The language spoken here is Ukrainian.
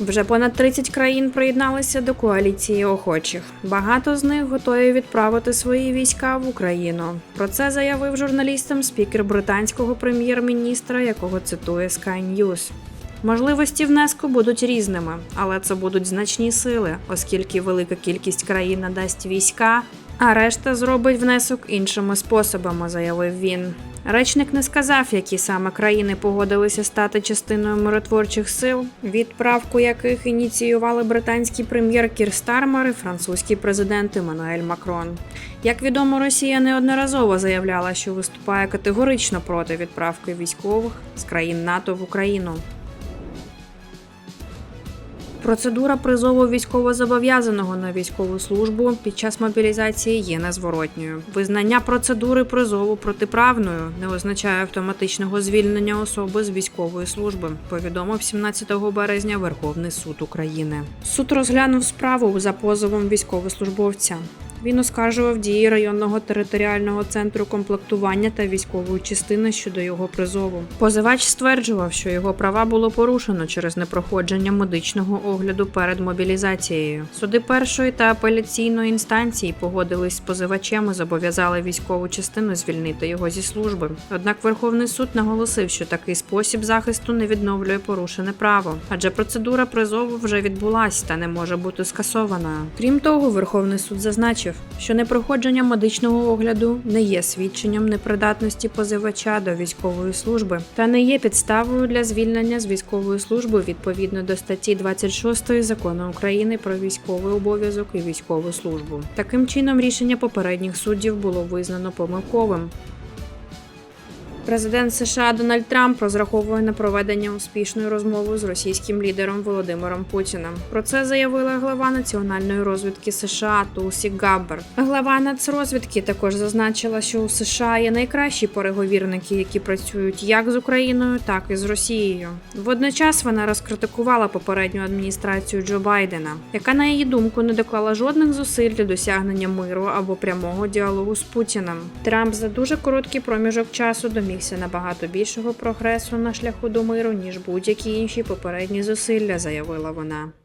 Вже понад 30 країн приєдналися до коаліції охочих. Багато з них готові відправити свої війська в Україну. Про це заявив журналістам спікер британського прем'єр-міністра, якого цитує Sky News. Можливості внеску будуть різними, але це будуть значні сили, оскільки велика кількість країн надасть війська, а решта зробить внесок іншими способами, заявив він. Речник не сказав, які саме країни погодилися стати частиною миротворчих сил, відправку яких ініціювали британський прем'єр Кір Стармер і французький президент Еммануель Макрон. Як відомо, Росія неодноразово заявляла, що виступає категорично проти відправки військових з країн НАТО в Україну. Процедура призову військовозобов'язаного на військову службу під час мобілізації є незворотньою. Визнання процедури призову протиправною не означає автоматичного звільнення особи з військової служби. Повідомив 17 березня Верховний суд України. Суд розглянув справу за позовом військовослужбовця. Він оскаржував дії районного територіального центру комплектування та військової частини щодо його призову. Позивач стверджував, що його права було порушено через непроходження медичного огляду перед мобілізацією. Суди першої та апеляційної інстанції погодились з позивачем і зобов'язали військову частину звільнити його зі служби. Однак Верховний суд наголосив, що такий спосіб захисту не відновлює порушене право, адже процедура призову вже відбулась та не може бути скасована. Крім того, Верховний суд зазначив, що непроходження медичного огляду не є свідченням непридатності позивача до військової служби та не є підставою для звільнення з військової служби відповідно до статті 26 закону України про військовий обов'язок і військову службу. Таким чином, рішення попередніх суддів було визнано помилковим. Президент США Дональд Трамп розраховує на проведення успішної розмови з російським лідером Володимиром Путіним. Про це заявила глава національної розвідки США Тулсі Габбер. Глава нацрозвідки також зазначила, що у США є найкращі переговірники, які працюють як з Україною, так і з Росією. Водночас вона розкритикувала попередню адміністрацію Джо Байдена, яка, на її думку, не доклала жодних зусиль для досягнення миру або прямого діалогу з Путіним. Трамп за дуже короткий проміжок часу домігся набагато більшого прогресу на шляху до миру ніж будь-які інші попередні зусилля, заявила вона.